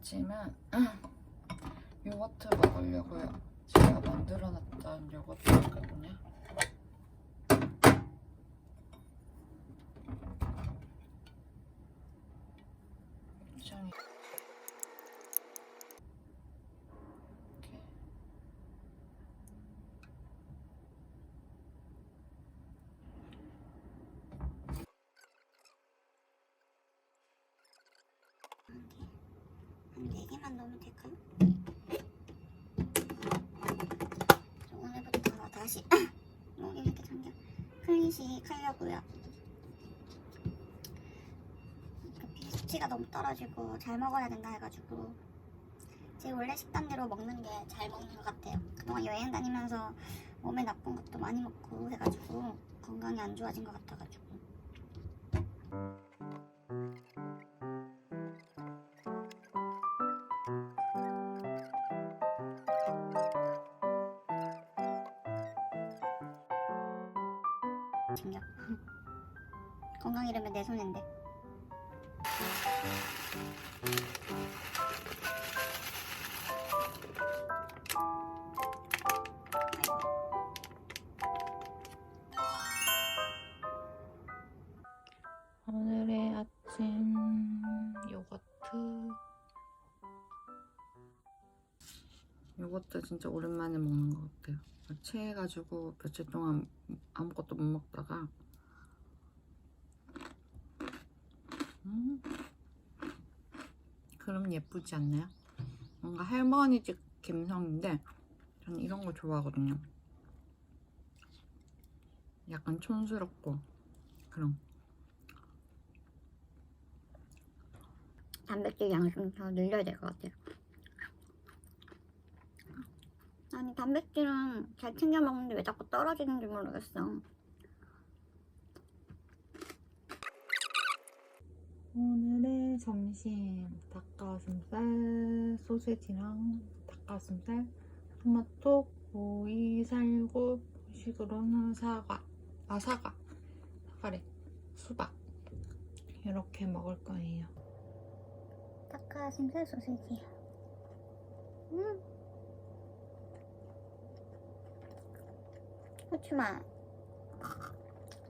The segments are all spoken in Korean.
아침은 요거트 먹으려고요. 제가 만들어놨던 요거트 있거든요. 좀 이렇게 한 4개만 넣으면 될까요? 저 오늘부터 다시. 목이 이렇게 잠겨. 클린식 하려고요. 그 비수치가 너무 떨어지고 잘 먹어야 된다 해가지고 제 원래 식단대로 먹는 게 잘 먹는 것 같아요. 그동안 여행 다니면서 몸에 나쁜 것도 많이 먹고 해가지고 건강이 안 좋아진 것 같아가지고 건강 잃으면 내 손인데 오늘의 아침 요거트. 요거트 진짜 오랜만에 먹는 것 같아요. 체해가지고 며칠 동안 아무것도 못 먹다가 음 예쁘지 않나요? 뭔가 할머니 집 감성인데 저는 이런 거 좋아하거든요. 약간 촌스럽고 그런. 단백질 양을 좀 더 늘려야 될 것 같아요. 아니 단백질은 잘 챙겨 먹는데 왜 자꾸 떨어지는지 모르겠어 오늘의 점심 닭가슴살 소세지랑 닭가슴살 토마토 오이 살구 식으로는 사과 아 사과 사과래 수박 이렇게 먹을 거예요. 닭가슴살 소시지. 음. 후추만.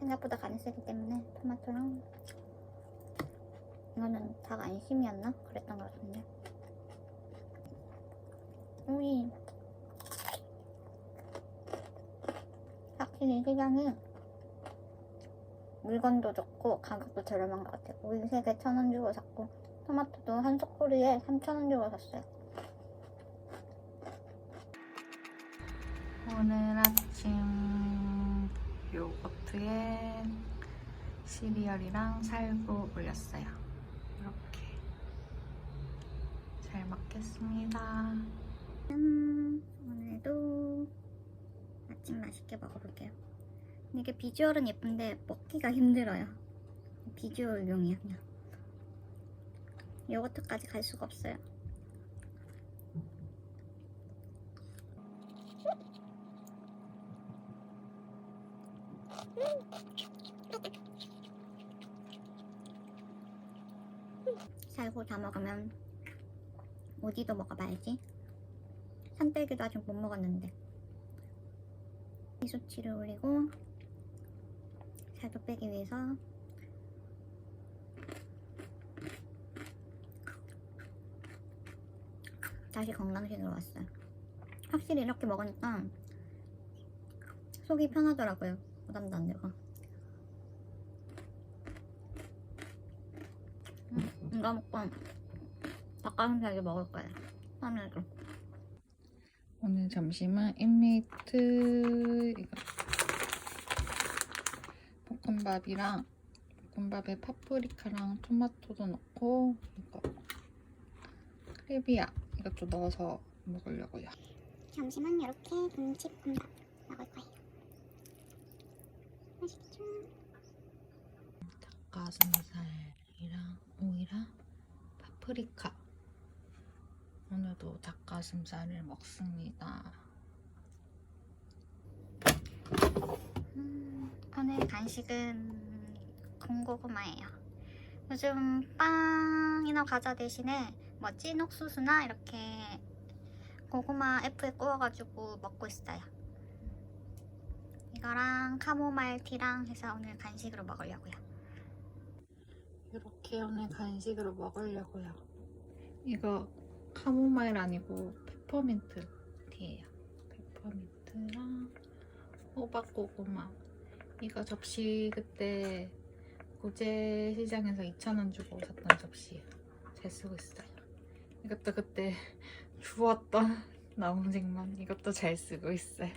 생각보다 간이 세기 때문에 토마토랑 이거는 닭 안심이었나? 그랬던 것 같은데 우리 확실히 시장이 물건도 좋고 가격도 저렴한 것 같아요 우리 3개 천 원 주고 샀고 토마토도 한 소쿠리에 3,000원 주고 샀어요. 오늘 아침 요거트에 시리얼이랑 살구 올렸어요 이렇게 잘 먹겠습니다 짠! 오늘도 아침 맛있게 먹어볼게요. 이게 비주얼은 예쁜데 먹기가 힘들어요. 비주얼용이야 그냥. 요거트까지 갈 수가 없어요. 살고 다 먹으면 어디도 먹어봐야지. 산딸기도 아직 못 먹었는데. 이수치를 올리고 살도 빼기 위해서 다시 건강식으로 왔어요. 확실히 이렇게 먹으니까 속이 편하더라고요. 부담도 안 되고. 음, 이거 먹고 닭가슴살도 먹을 거예요 하면서 오늘 점심은 인메이트 이거 볶음밥이랑 볶음밥에 파프리카랑 토마토도 넣고 이거 크레비아 이것도 넣어서 먹으려고요. 점심은 이렇게 김치볶음밥 먹을 거예요. 맛있죠? 닭가슴살이랑 오이랑 파프리카 오늘도 닭가슴살을 먹습니다. 음, 오늘 간식은 군고구마예요. 요즘 빵이나 과자 대신에 뭐 찐 옥수수나 이렇게 고구마 F에 구워가지고 먹고 있어요. 이거랑 카모마일 티랑 해서 오늘 간식으로 먹으려고요. 이렇게 오늘 간식으로 먹으려고요. 이거 카모마일 아니고 페퍼민트 티예요. 페퍼민트랑 호박 고구마. 이거 접시 그때 고제 시장에서 2,000원 주고 샀던 접시. 잘 쓰고 있어요. 이것도 그때 주웠던 나무색만 이것도 잘 쓰고 있어요.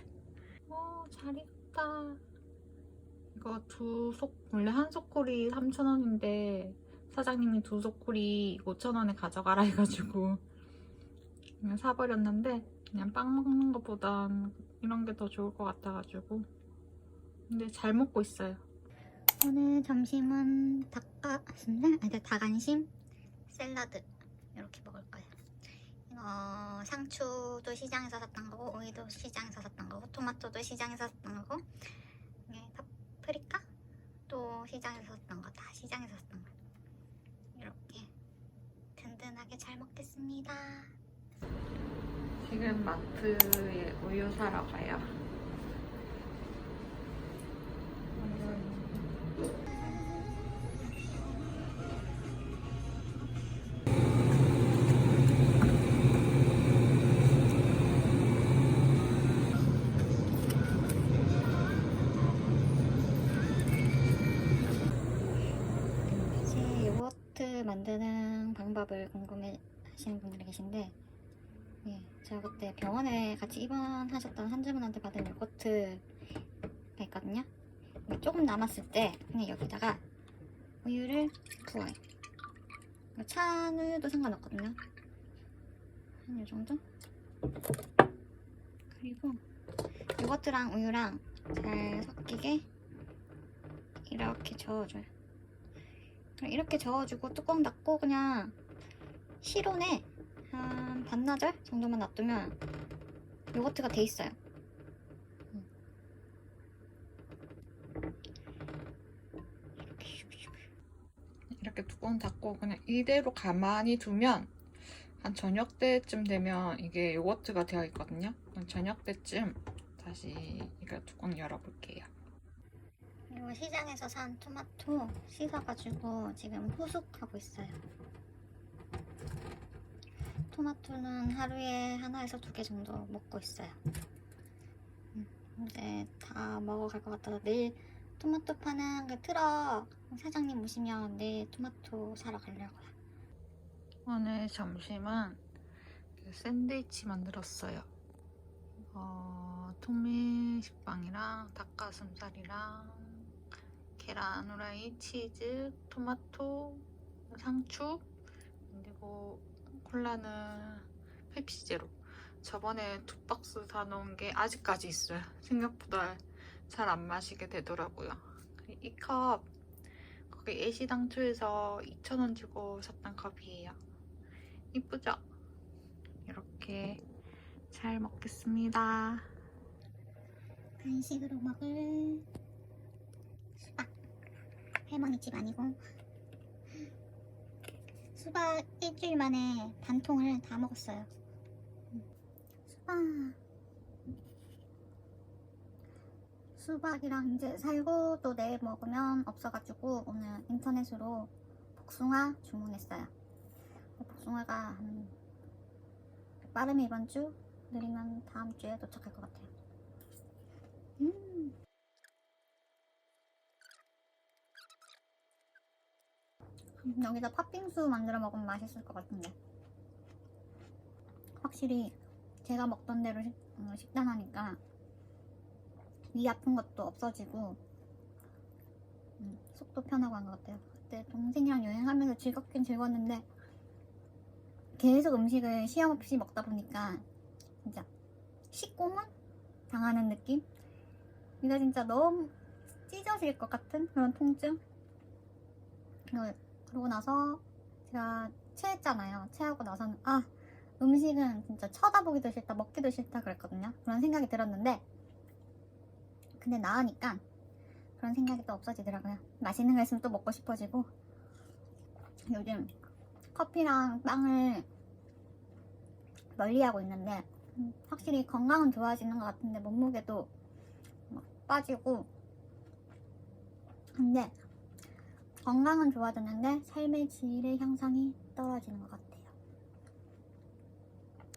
어, 잘 익다. 이거 두 속, 원래 한 소쿠리 3,000원인데 사장님이 두 소쿠리 5,000원에 가져가라 해가지고 그냥 사버렸는데 그냥 빵 먹는 것보단 이런 게 더 좋을 것 같아가지고 근데 잘 먹고 있어요. 오늘 점심은 닭가슴살, 아니 닭안심, 샐러드 이렇게 먹을 거예요. 이거 상추도 시장에서 샀던 거고, 오이도 시장에서 샀던 거고, 토마토도 시장에서 샀던 거고, 이게 파프리카 또 시장에서 샀던 거 다 시장에서 샀던 거. 이렇게 든든하게 잘 먹겠습니다. 지금 마트에 우유 사러 가요. 제 요거트 만드는 방법을 궁금해 하시는 분들이 계신데 예, 제가 그때 병원에 같이 입원하셨던 환자분한테 받은 요거트가 있거든요. 조금 남았을 때 그냥 여기다가 우유를 부어요. 이거 찬 우유도 상관없거든요. 한 요정도? 그리고 요거트랑 우유랑 잘 섞이게 이렇게 저어줘요. 이렇게 저어주고 뚜껑 닫고 그냥 실온에 한 반나절 정도만 놔두면 요거트가 돼 있어요. 음. 이렇게 뚜껑 닫고 그냥 이대로 가만히 두면 한 저녁 때쯤 되면 이게 요거트가 되어 있거든요. 저녁 때쯤 다시 이거 뚜껑 열어볼게요. 그리고 시장에서 산 토마토 씻어가지고 지금 후숙하고 있어요. 토마토는 하루에 하나에서 두 개 정도 먹고 있어요. 음, 근데 다 먹어갈 것 같아서 내일 토마토 파는 그 트럭 사장님 오시면 내일 토마토 사러 가려고요. 오늘 점심은 그 샌드위치 만들었어요. 어, 통밀 식빵이랑 닭가슴살이랑 계란 후라이, 치즈, 토마토, 상추, 그리고 콜라는 펩시제로. 저번에 두 박스 사놓은 게 아직까지 있어요. 생각보다 잘 안 마시게 되더라고요. 이 컵 거기 애시당초에서 2,000원 주고 샀던 컵이에요. 이쁘죠? 이렇게 잘 먹겠습니다. 간식으로 먹을 수박 할머니 집 아니고 수박 일주일 만에 반 통을 다 먹었어요 음. 수박 수박이랑 이제 살고 또 내일 먹으면 없어가지고 오늘 인터넷으로 복숭아 주문했어요 복숭아가 한 빠르면 이번 주 느리면 다음 주에 도착할 것 같아요 음. 여기다 팥빙수 만들어 먹으면 맛있을 것 같은데 확실히 제가 먹던 대로 식, 어, 식단하니까 위 아픈 것도 없어지고 음, 속도 편하고 한 것 같아요 그때 동생이랑 여행하면서 즐겁긴 즐거웠는데 계속 음식을 시험 없이 먹다 보니까 진짜 식고문 당하는 느낌? 이거 진짜 너무 찢어질 것 같은 그런 통증? 그리고 그러고 나서 제가 체했잖아요. 체하고 나서는 아 음식은 진짜 쳐다보기도 싫다, 먹기도 싫다 그랬거든요. 그런 생각이 들었는데 근데 나으니까 그런 생각이 또 없어지더라고요. 맛있는 거 있으면 또 먹고 싶어지고 요즘 커피랑 빵을 멀리하고 있는데 음, 확실히 건강은 좋아지는 것 같은데 몸무게도 막 빠지고 근데 건강은 좋아졌는데 삶의 질의 향상이 떨어지는 것 같아요.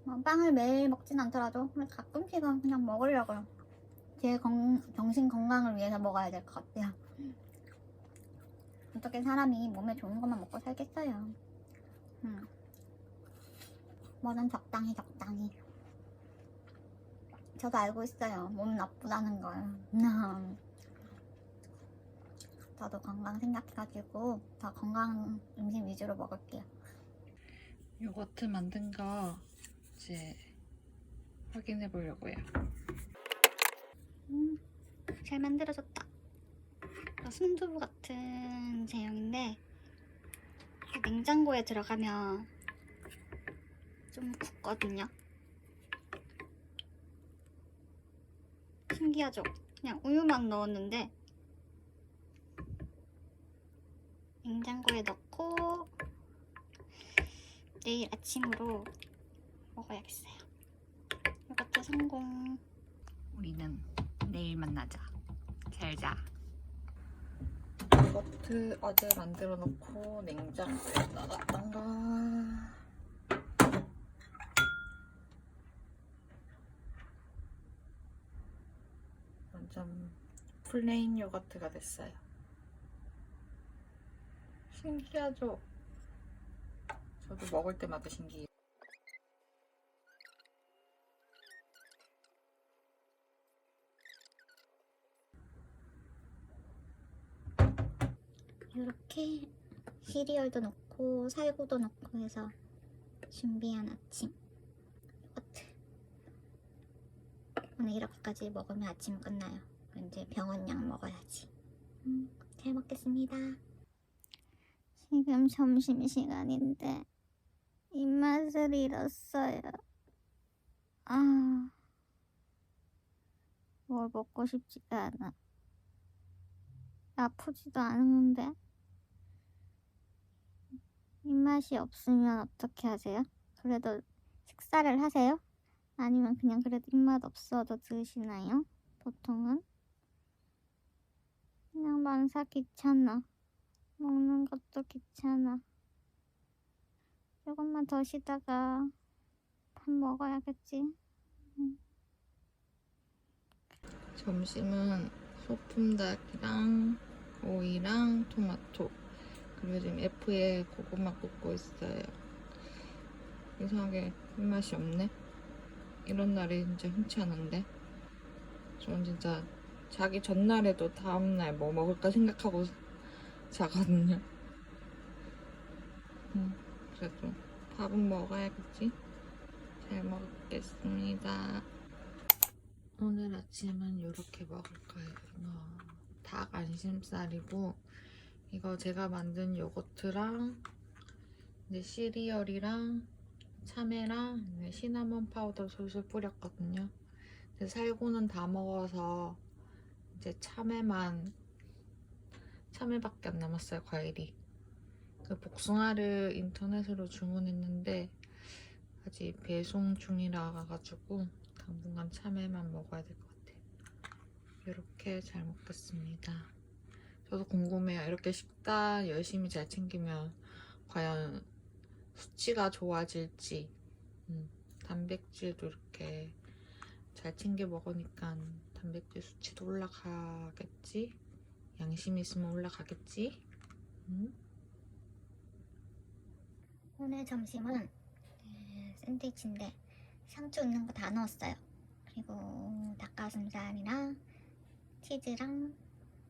어, 빵을 매일 먹진 않더라도 그냥 가끔씩은 그냥 먹으려고요. 제 건- 정신 건강을 위해서 먹어야 될 것 같아요. 어떻게 사람이 몸에 좋은 것만 먹고 살겠어요. 음. 뭐는 적당히 적당히. 저도 알고 있어요. 몸 나쁘다는 걸. 음. 저도 건강 생각해가지고 더 건강 음식 위주로 먹을게요. 요거트 만든 거 이제 확인해 보려고요. 음, 잘 만들어졌다. 이거 순두부 같은 제형인데 냉장고에 들어가면 좀 굳거든요. 신기하죠? 그냥 우유만 넣었는데 냉장고에 넣고 내일 아침으로 먹어야겠어요. 이것도 성공. 우리는 내일 만나자. 잘 자. 요거트 어제 만들어 놓고 냉장고에 넣었던가. 완전 플레인 요거트가 됐어요. 신기하죠? 저도 먹을 때마다 신기해요. 이렇게 시리얼도 넣고 살구도 넣고 해서 준비한 아침. 요거트 오늘 이렇게까지 먹으면 아침 끝나요. 이제 병원약 먹어야지. 음, 잘 먹겠습니다 지금 점심시간인데 입맛을 잃었어요 아... 뭘 먹고 싶지가 않아 아프지도 않은데 입맛이 없으면 어떻게 하세요? 그래도 식사를 하세요? 아니면 그냥 그래도 입맛 없어도 드시나요? 보통은 그냥 만사 귀찮아 먹는 것도 귀찮아. 조금만 더 쉬다가 밥 먹어야겠지? 점심은 소품닭이랑 오이랑 토마토 그리고 지금 F에 고구마 굽고 있어요. 이상하게 입맛이 없네? 이런 날이 진짜 흔치 않은데? 저는 진짜 자기 전날에도 다음날 뭐 먹을까 생각하고 자거든요 음, 그래도 밥은 먹어야겠지 잘 먹겠습니다 오늘 아침은 이렇게 먹을 거예요. 이거 닭 안심살이고 이거 제가 만든 요거트랑 이제 시리얼이랑 참외랑 시나몬 파우더 솔솔 뿌렸거든요. 살구는 다 먹어서 이제 참외만 참외밖에 안 남았어요 과일이. 그 복숭아를 인터넷으로 주문했는데 아직 배송 중이라 가지고 당분간 참외만 먹어야 될 것 같아요. 이렇게 잘 먹겠습니다. 저도 궁금해요. 이렇게 식단 열심히 잘 챙기면 과연 수치가 좋아질지, 음, 단백질도 이렇게 잘 챙겨 먹으니까 단백질 수치도 올라가겠지? 양심이 있으면 올라가겠지? 음? 오늘 점심은 네, 샌드위치인데 상추 있는 거 다 넣었어요. 그리고 닭가슴살이랑 치즈랑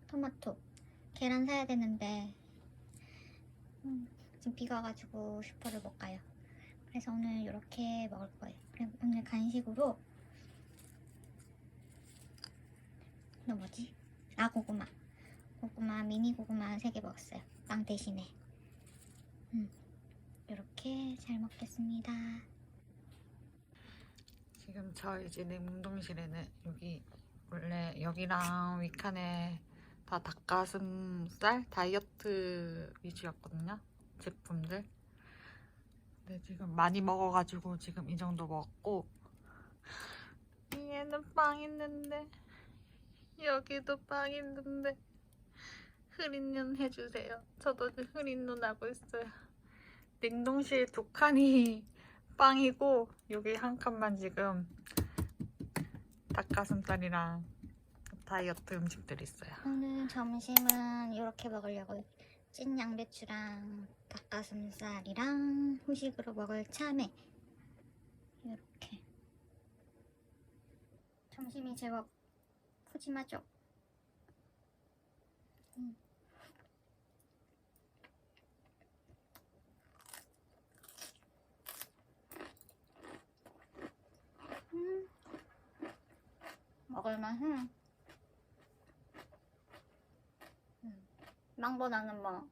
토마토, 계란 사야 되는데 음, 지금 비가 와가지고 슈퍼를 못 가요. 그래서 오늘 이렇게 먹을 거예요. 그리고 오늘 간식으로 너 뭐지? 아 고구마. 고구마 미니 고구마 3개 먹었어요. 빵 대신에. 음. 이렇게 잘 먹겠습니다. 지금 저희 집 냉동실에는 여기 원래 여기랑 위칸에 다 닭가슴살 다이어트 위주였거든요 제품들 네, 지금 많이 먹어가지고 지금 이 정도 먹고 위에는 빵 있는데 여기도 빵 있는데 흐린 눈 해주세요. 저도 흐린 눈 하고 있어요. 냉동실 두 칸이 빵이고 여기 한 칸만 지금 닭가슴살이랑 다이어트 음식들 있어요. 오늘 점심은 이렇게 먹으려고 찐 양배추랑 닭가슴살이랑 후식으로 먹을 참외 이렇게 점심이 제법 푸짐하죠? 음. 음. 먹을만해. 망보다는 뭐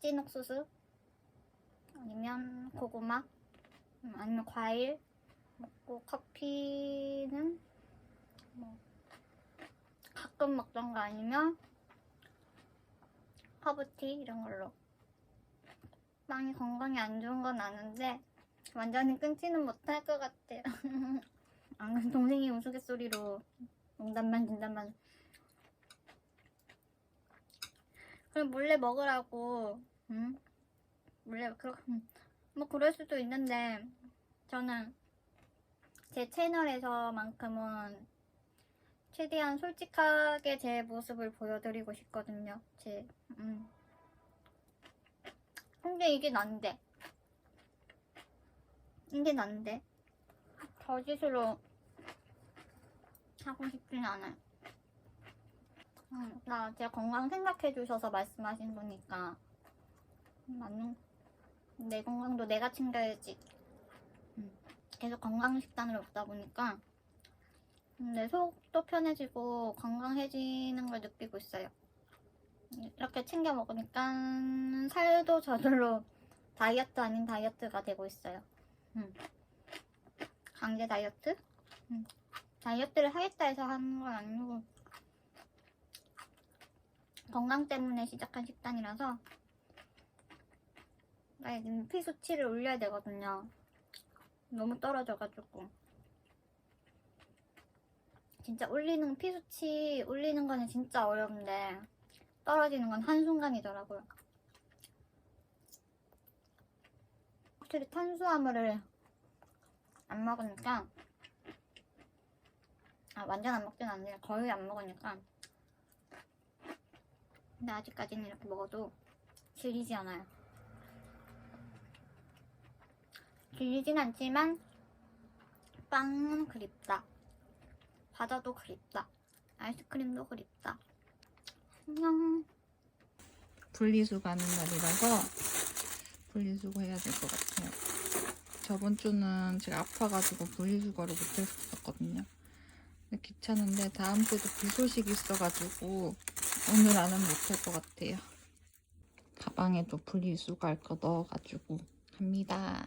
찐 옥수수? 아니면 고구마? 음, 아니면 과일? 먹고 커피는 뭐 가끔 먹던 거 아니면 허브티 이런 걸로. 빵이 건강에 안 좋은 건 아는데 완전히 끊지는 못할 것 같아요. 아, 동생이 우스갯소리로 농담만 진담만 그럼 몰래 먹으라고 응? 몰래 그뭐 그럴 수도 있는데 저는 제 채널에서만큼은 최대한 솔직하게 제 모습을 보여드리고 싶거든요. 제 음. 근데 이게 난데 이게 난데 거짓으로 하고 싶진 않아요. 음, 나 제 건강 생각해 주셔서 말씀하신 거니까 맞는 내 건강도 내가 챙겨야지. 음, 계속 건강 식단을 먹다 보니까 음, 내 속도 편해지고 건강해지는 걸 느끼고 있어요. 이렇게 챙겨 먹으니까 살도 저절로 다이어트 아닌 다이어트가 되고 있어요. 음. 강제 다이어트? 음. 다이어트를 하겠다 해서 하는 건 아니고 건강 때문에 시작한 식단이라서 나의 피 수치를 올려야 되거든요. 너무 떨어져가지고. 진짜 올리는 피 수치 올리는 거는 진짜 어려운데 떨어지는 건 한순간이더라고요. 확실히 탄수화물을 안 먹으니까 아 완전 안 먹진 않는데 거의 안 먹으니까 근데 아직까지는 이렇게 먹어도 질리지 않아요. 질리진 않지만 빵은 그립다. 과자도 그립다. 아이스크림도 그립다. 안녕. 분리수거하는 날이라서 분리수거 해야 될 것 같아요. 저번 주는 제가 아파가지고 분리수거를 못했었거든요. 근데 귀찮은데 다음 주에도 불소식이 있어가지고 오늘 안은 못할 것 같아요. 가방에도 분리수거할 거 넣어가지고 갑니다.